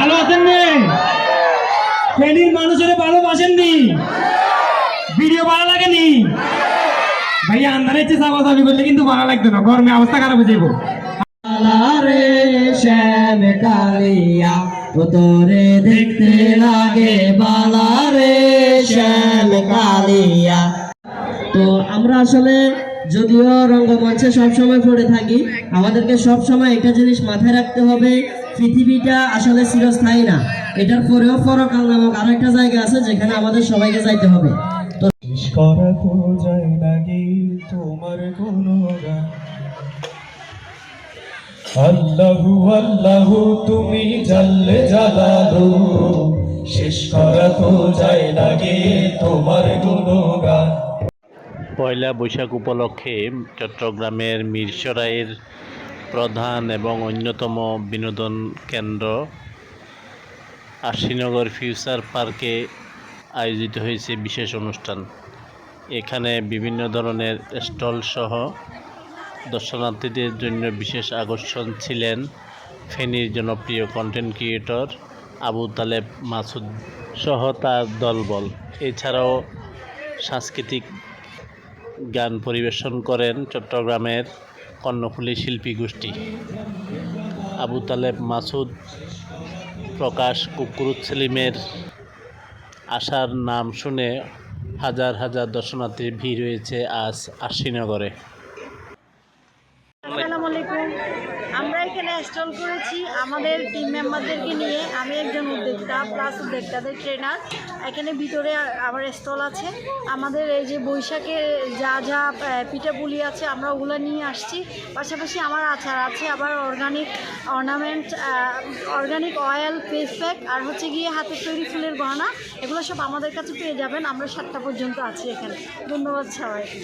ভালো আছেন ফেনীর মানুষের ভালোবাসেন নি ভিডিও ভালো লাগেনি? ভাইয়া, আন্ধারে ইচ্ছে চাপা চাপি করলে কিন্তু ভালো লাগতো না। গরমে অবস্থা খারাপ হয়ে যাব কালিয়া তোরে দেখতে লাগে বালা রে শ্যাম কালিয়া। তো আমরা আসলে যদিও রঙ্গমঞ্চে সবসময় পড়ে থাকি, আমাদেরকে সবসময় একটা জিনিস মাথায় রাখতে হবে পৃথিবীটা আসলে চিরস্থায়ী না। এটার পরেও পরকাল নামক আরও একটা জায়গা আছে যেখানে আমাদের সবাইকে যাইতে হবে। তো শেষ করা তো যায় নাকি তোমার গুণগান আল্লাহু আল্লাহু তুমি জালালো শেষ করা তো যায় নাকি তোমার গুণগান পয়লা বৈশাখ উপলক্ষে চট্টগ্রামের মিরসরাইয়ের প্রধান এবং অন্যতম বিনোদন কেন্দ্র আশিনগর ফিউচার পার্কে আয়োজিত হয়েছে বিশেষ অনুষ্ঠান। এখানে বিভিন্ন ধরনের স্টল সহ দর্শনার্থীদের জন্য বিশেষ আকর্ষণ ছিলেন ফেনীর জনপ্রিয় কন্টেন্ট ক্রিয়েটর আবু তালেব মাসুদ সহ তার দলবল। এছাড়াও সাংস্কৃতিক গান পরিবেশন করেন চট্টগ্রামের কর্ণফুলী শিল্পী গোষ্ঠী। আবু তালেব, মাসুদ, প্রকাশ, কুকুরুত সেলিমের আসার নাম শুনে হাজার হাজার দর্শনার্থীর ভিড় হয়েছে আজ আশিনগরে আসসালামু আলাইকুম। আমরা এখানে স্টল করেছি আমাদের টিম মেম্বারদেরকে নিয়ে। আমি একজন উদ্যোক্তা প্লাস উদ্যোক্তাদের ট্রেনার এখানে ভিতরে আমার স্টল আছে। আমাদের এই যে বৈশাখে যা যা পিঠাপুলি আছে, আমরা ওগুলো নিয়ে আসছি। পাশাপাশি আমার আচার আছে, আবার organic ornament organic oil face pack আর হচ্ছে গিয়ে হাতের তৈরি ফুলের গহনা। এগুলো সব আমাদের কাছে পেয়ে যাবেন। আমরা সাতটা পর্যন্ত আছি এখানে। ধন্যবাদ সবাইকে।